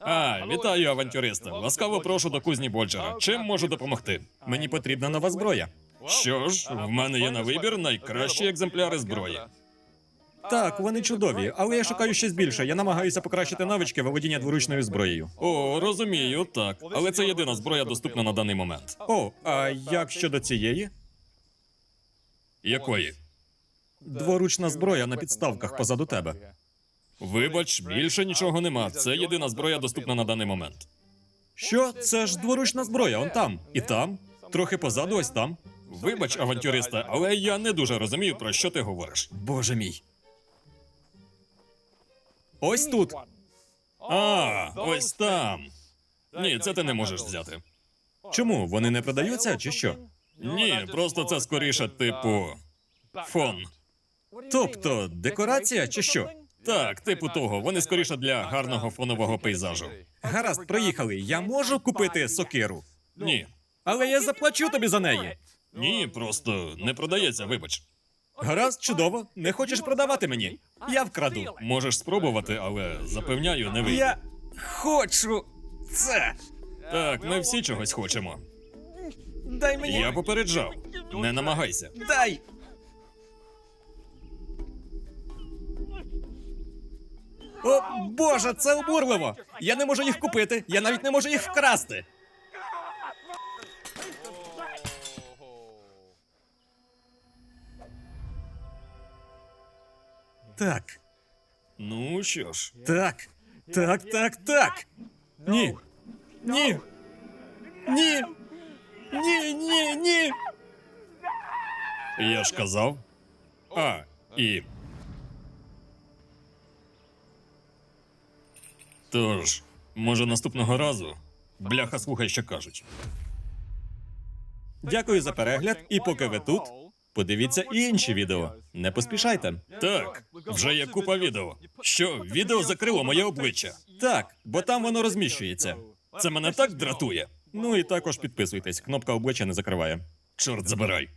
А, вітаю, авантюриста. Ласкаво прошу до кузні Боджера. Чим можу допомогти? Мені потрібна нова зброя. Що ж, в мене є на вибір найкращі екземпляри зброї. Так, вони чудові, але я шукаю щось більше. Я намагаюся покращити навички володіння дворучною зброєю. О, розумію, так. Але це єдина зброя доступна на даний момент. О, а як щодо цієї? Якої? Дворучна зброя на підставках позаду тебе. Вибач, більше нічого нема. Це єдина зброя доступна на даний момент. Що? Це ж дворучна зброя, он там. І там. Трохи позаду, ось там. Вибач, авантюриста, але я не дуже розумію, про що ти говориш. Боже мій. Ось тут. А, ось там. Ні, це ти не можеш взяти. Чому? Вони не продаються, чи що? Ні, просто це скоріше, типу. Фон. Тобто, декорація чи що? Так, типу того, вони скоріше для гарного фонового пейзажу. Гаразд, проїхали. Я можу купити сокиру? Ні. Але я заплачу тобі за неї. Ні, просто не продається, вибач. Гаразд, чудово. Не хочеш продавати мені? Я вкраду. Можеш спробувати, але запевняю, не вийде. Я хочу це. Так, ми всі чогось хочемо. Дай мені. Я попереджав. Не намагайся. Дай. О, Боже, це обурливо! Я не можу їх купити, я навіть не можу їх вкрасти. Так. Ну що ж. Так. Так, так, так. Ні. Ні. Ні. Ні, ні, ні. Я ж казав. А, і. Тож, може, наступного разу. Бляха, слухай, що кажуть. Дякую за перегляд, і поки ви тут, подивіться і інші відео. Не поспішайте. Так, вже є купа відео. Що, відео закрило моє обличчя? Так, бо там воно розміщується. Це мене так дратує. Ну і також підписуйтесь, кнопка обличчя не закриває. Чорт забирай.